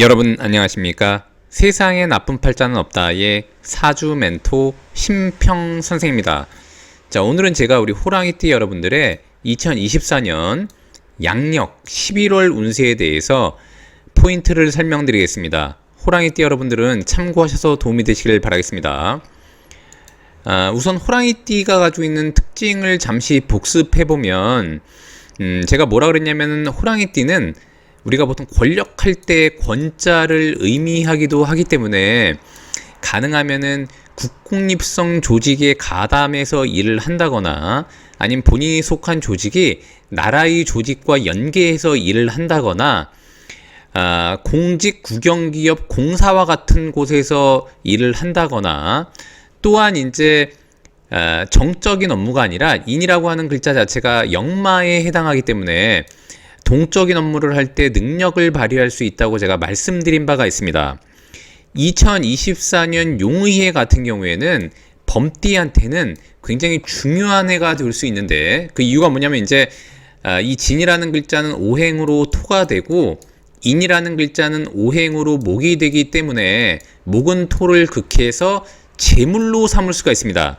여러분 안녕하십니까? 세상에 나쁜 팔자는 없다의 사주 멘토 심평 선생입니다. 자, 오늘은 제가 우리 호랑이띠 여러분들의 2024년 양력 11월 운세에 대해서 포인트를 설명드리겠습니다. 호랑이띠 여러분들은 참고하셔서 도움이 되시길 바라겠습니다. 아, 우선 호랑이띠가 가지고 있는 특징을 잠시 복습해 보면 음, 제가 뭐라 그랬냐면은 호랑이띠는 우리가 보통 권력할 때 권자를 의미하기도 하기 때문에 가능하면은 국공립성 조직에 가담해서 일을 한다거나 아니면 본인이 속한 조직이 나라의 조직과 연계해서 일을 한다거나 아, 공직 국영기업 공사와 같은 곳에서 일을 한다거나 또한 이제 아, 정적인 업무가 아니라 인이라고 하는 글자 자체가 역마에 해당하기 때문에 동적인 업무를 할 때 능력을 발휘할 수 있다고 제가 말씀드린 바가 있습니다. 2024년 용의해 같은 경우에는 범띠한테는 굉장히 중요한 해가 될 수 있는데 그 이유가 뭐냐면 이제 아, 이 진이라는 글자는 오행으로 토가 되고 인이라는 글자는 오행으로 목이 되기 때문에 목은 토를 극해서 재물로 삼을 수가 있습니다.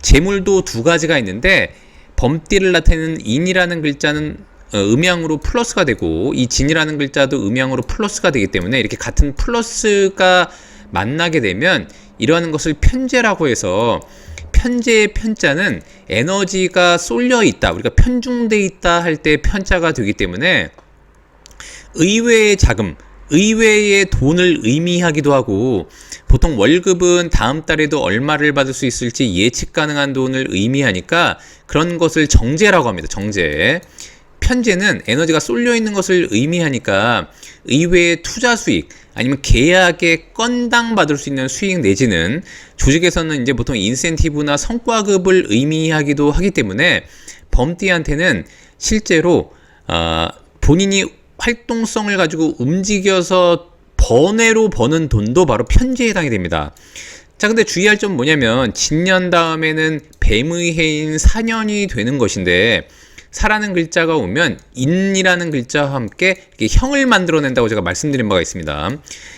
재물도 두 가지가 있는데 범띠를 나타내는 인이라는 글자는 어, 음양으로 플러스가 되고 이 진이라는 글자도 음양으로 플러스가 되기 때문에 이렇게 같은 플러스가 만나게 되면 이러한 것을 편제라고 해서 편제의 편자는 에너지가 쏠려 있다 우리가 편중돼 있다 할 때 편자가 되기 때문에 의외의 자금 의외의 돈을 의미하기도 하고 보통 월급은 다음 달에도 얼마를 받을 수 있을지 예측 가능한 돈을 의미하니까 그런 것을 정제라고 합니다. 정제. 편제는 에너지가 쏠려 있는 것을 의미하니까 의외의 투자 수익 아니면 계약에 건당 받을 수 있는 수익 내지는 조직에서는 이제 보통 인센티브나 성과급을 의미하기도 하기 때문에 범띠한테는 실제로 어, 본인이 활동성을 가지고 움직여서 번외로 버는 돈도 바로 편제에 해당이 됩니다. 자, 근데 주의할 점 뭐냐면 진년 다음에는 뱀의 해인 4년이 되는 것인데 사라는 글자가 오면 인이라는 글자와 함께 형을 만들어낸다고 제가 말씀드린 바가 있습니다.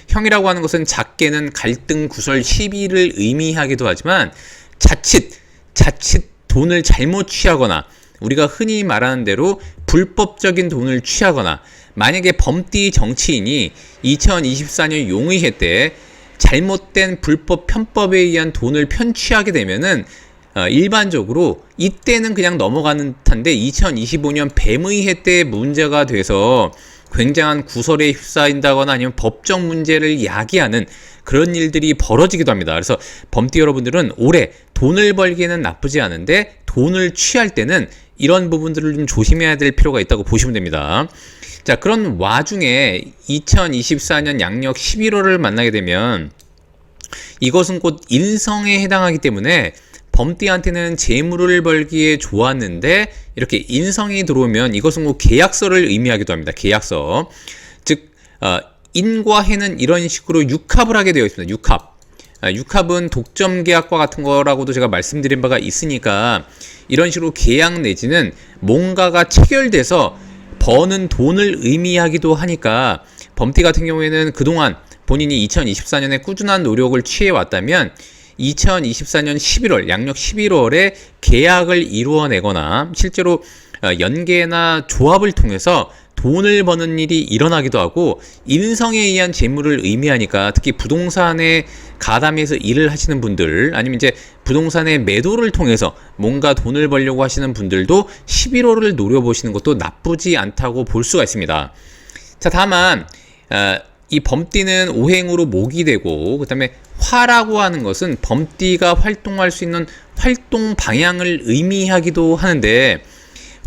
형이라고 하는 것은 작게는 갈등, 구설, 시비를 의미하기도 하지만 자칫 자칫 돈을 잘못 취하거나 우리가 흔히 말하는 대로 불법적인 돈을 취하거나 만약에 범띠 정치인이 2024년 용의회 때 잘못된 불법 편법에 의한 돈을 편취하게 되면은 어, 일반적으로 이때는 그냥 넘어가는 듯한데 2025년 뱀의 해 때 문제가 돼서 굉장한 구설에 휩싸인다거나 아니면 법적 문제를 야기하는 그런 일들이 벌어지기도 합니다. 그래서 범띠 여러분들은 올해 돈을 벌기에는 나쁘지 않은데 돈을 취할 때는 이런 부분들을 좀 조심해야 될 필요가 있다고 보시면 됩니다. 자, 그런 와중에 2024년 양력 11월을 만나게 되면 이것은 곧 인성에 해당하기 때문에 범띠한테는 재물을 벌기에 좋았는데 이렇게 인성이 들어오면 이것은 뭐 계약서를 의미하기도 합니다. 계약서. 즉 어, 인과 해는 이런 식으로 육합을 하게 되어 있습니다. 육합. 아, 육합은 독점 계약과 같은 거라고도 제가 말씀드린 바가 있으니까 이런 식으로 계약 내지는 뭔가가 체결돼서 버는 돈을 의미하기도 하니까 범띠 같은 경우에는 그동안 본인이 2024년에 꾸준한 노력을 취해 왔다면 2024년 11월, 양력 11월에 계약을 이루어내거나 실제로 어, 연계나 조합을 통해서 돈을 버는 일이 일어나기도 하고 인성에 의한 재물을 의미하니까 특히 부동산에 가담해서 일을 하시는 분들 아니면 이제 부동산의 매도를 통해서 뭔가 돈을 벌려고 하시는 분들도 11월을 노려보시는 것도 나쁘지 않다고 볼 수가 있습니다. 자, 다만 어, 이 범띠는 오행으로 목이 되고 그다음에 화라고 하는 것은 범띠가 활동할 수 있는 활동 방향을 의미하기도 하는데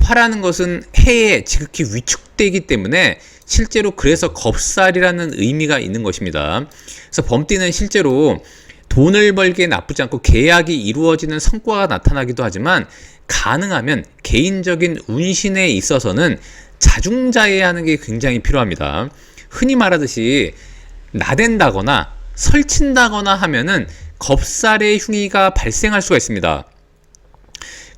화라는 것은 해에 지극히 위축되기 때문에 실제로 그래서 겁살이라는 의미가 있는 것입니다. 그래서 범띠는 실제로 돈을 벌기에 나쁘지 않고 계약이 이루어지는 성과가 나타나기도 하지만 가능하면 개인적인 운신에 있어서는 자중자애하는 게 굉장히 필요합니다. 흔히 말하듯이 나댄다거나 설친다거나 하면은 겁살의 흉의가 발생할 수가 있습니다.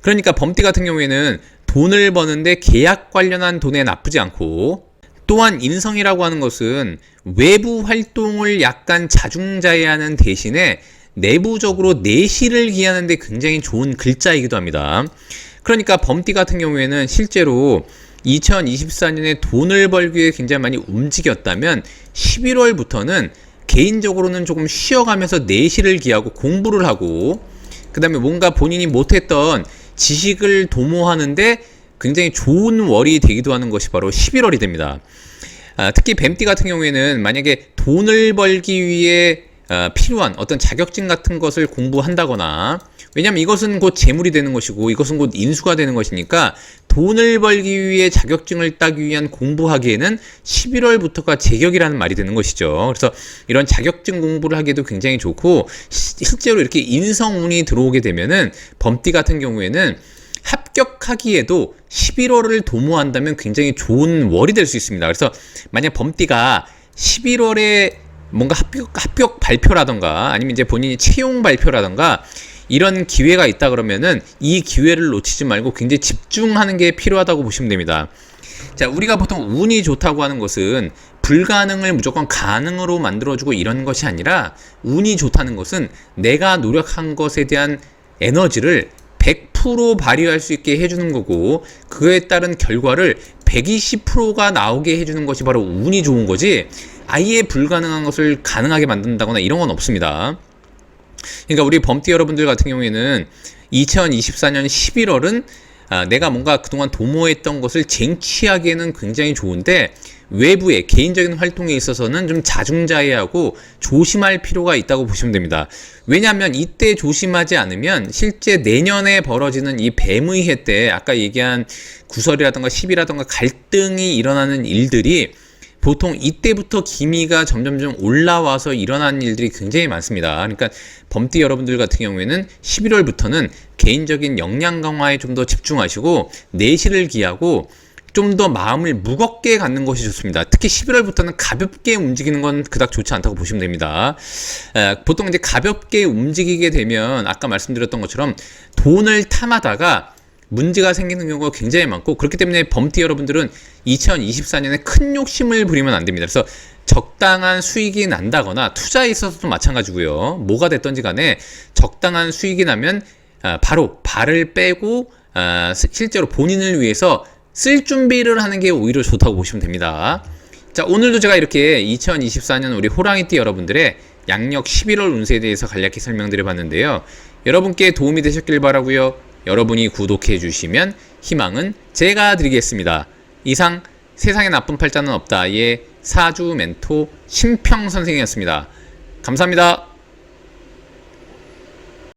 그러니까 범띠 같은 경우에는 돈을 버는데 계약 관련한 돈에 나쁘지 않고 또한 인성이라고 하는 것은 외부 활동을 약간 자중자애하는 대신에 내부적으로 내실을 기하는데 굉장히 좋은 글자이기도 합니다. 그러니까 범띠 같은 경우에는 실제로 2024년에 돈을 벌기 위해 굉장히 많이 움직였다면 11월부터는 개인적으로는 조금 쉬어가면서 내실을 기하고 공부를 하고 그 다음에 뭔가 본인이 못했던 지식을 도모하는데 굉장히 좋은 월이 되기도 하는 것이 바로 11월이 됩니다. 아, 특히 뱀띠 같은 경우에는 만약에 돈을 벌기 위해 아, 필요한 어떤 자격증 같은 것을 공부한다거나 왜냐하면 이것은 곧 재물이 되는 것이고 이것은 곧 인수가 되는 것이니까 돈을 벌기 위해 자격증을 따기 위한 공부하기에는 11월부터가 제격이라는 말이 되는 것이죠. 그래서 이런 자격증 공부를 하기에도 굉장히 좋고 시- 실제로 이렇게 인성운이 들어오게 되면은 범띠 같은 경우에는 합격하기에도 11월을 도모한다면 굉장히 좋은 월이 될 수 있습니다. 그래서 만약 범띠가 11월에 뭔가 합격, 합격 발표라던가 아니면 이제 본인이 채용 발표라던가 이런 기회가 있다 그러면은 이 기회를 놓치지 말고 굉장히 집중하는 게 필요하다고 보시면 됩니다. 자, 우리가 보통 운이 좋다고 하는 것은 불가능을 무조건 가능으로 만들어주고 이런 것이 아니라 운이 좋다는 것은 내가 노력한 것에 대한 에너지를 100% 발휘할 수 있게 해주는 거고 그에 따른 결과를 120%가 나오게 해주는 것이 바로 운이 좋은 거지 아예 불가능한 것을 가능하게 만든다거나 이런 건 없습니다. 그러니까 우리 범띠 여러분들 같은 경우에는 2024년 11월은 아, 내가 뭔가 그동안 도모했던 것을 쟁취하기에는 굉장히 좋은데 외부의 개인적인 활동에 있어서는 좀 자중자애하고 조심할 필요가 있다고 보시면 됩니다. 왜냐하면 이때 조심하지 않으면 실제 내년에 벌어지는 이 뱀의 해 때 아까 얘기한 구설이라던가 시비라던가 갈등이 일어나는 일들이 보통 이때부터 기미가 점점점 올라와서 일어나는 일들이 굉장히 많습니다. 그러니까 범띠 여러분들 같은 경우에는 11월부터는 개인적인 역량 강화에 좀 더 집중하시고 내실을 기하고 좀더 마음을 무겁게 갖는 것이 좋습니다. 특히 11월부터는 가볍게 움직이는 건 그닥 좋지 않다고 보시면 됩니다. 에, 보통 이제 가볍게 움직이게 되면 아까 말씀드렸던 것처럼 돈을 탐하다가 문제가 생기는 경우가 굉장히 많고 그렇기 때문에 범띠 여러분들은 2024년에 큰 욕심을 부리면 안 됩니다. 그래서 적당한 수익이 난다거나 투자에 있어서도 마찬가지고요. 뭐가 됐던지 간에 적당한 수익이 나면 아, 바로 발을 빼고 아, 스- 실제로 본인을 위해서 쓸 준비를 하는 게 오히려 좋다고 보시면 됩니다. 자, 오늘도 제가 이렇게 2024년 우리 호랑이띠 여러분들의 양력 11월 운세에 대해서 간략히 설명드려 봤는데요. 여러분께 도움이 되셨길 바라고요. 여러분이 구독해 주시면 희망은 제가 드리겠습니다. 이상 세상에 나쁜 팔자는 없다의 사주 멘토 심평 선생이었습니다. 감사합니다.